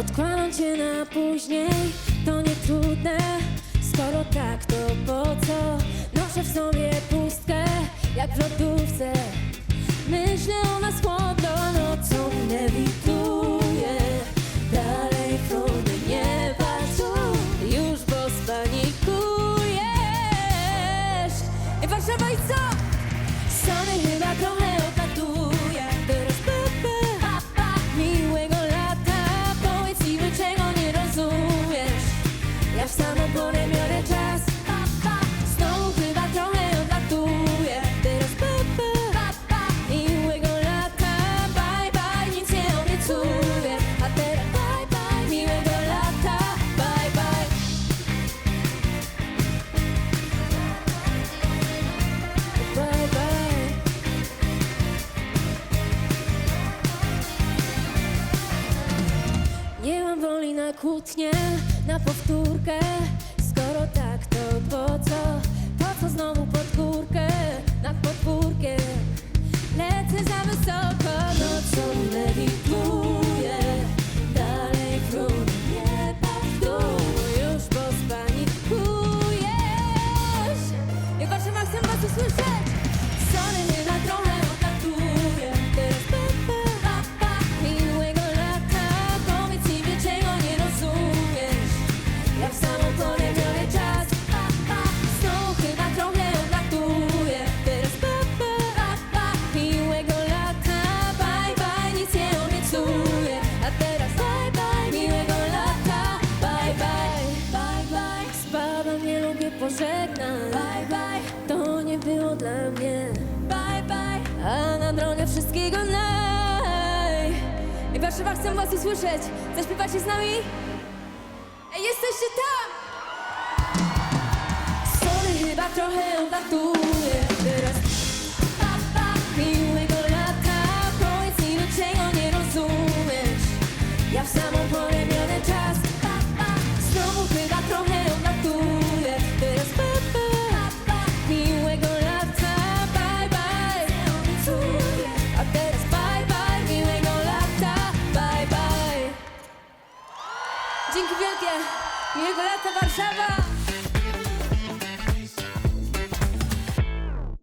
Odkładam cię na później, to nie trudne Skoro tak, to po co? Noszę w sobie pustkę, jak w lodówce. Myślę o nas chłodno, nocą. Lewituję. Dalej chłody nie już bo spanikujesz I Warszawa i co? Woli na na powtórkę. Skoro tak, to po co? Po co znowu pod górkę, nad podwórkiem? Lecę za wysoko, nocą lewituję Dalej frun, nie patrz Już bo spanikujesz Jak Warszawa chcę was usłyszeć? Sorry, chyba trochę pożegnać Bye, bye. To nie było dla mnie. Bye, bye. A na drogę wszystkiego naj. I Warszawa chcę was usłyszeć. Zaśpiewacie z nami? Ej, jesteście tam! Sorry, chyba trochę odlatuję Jego lata Warszawa!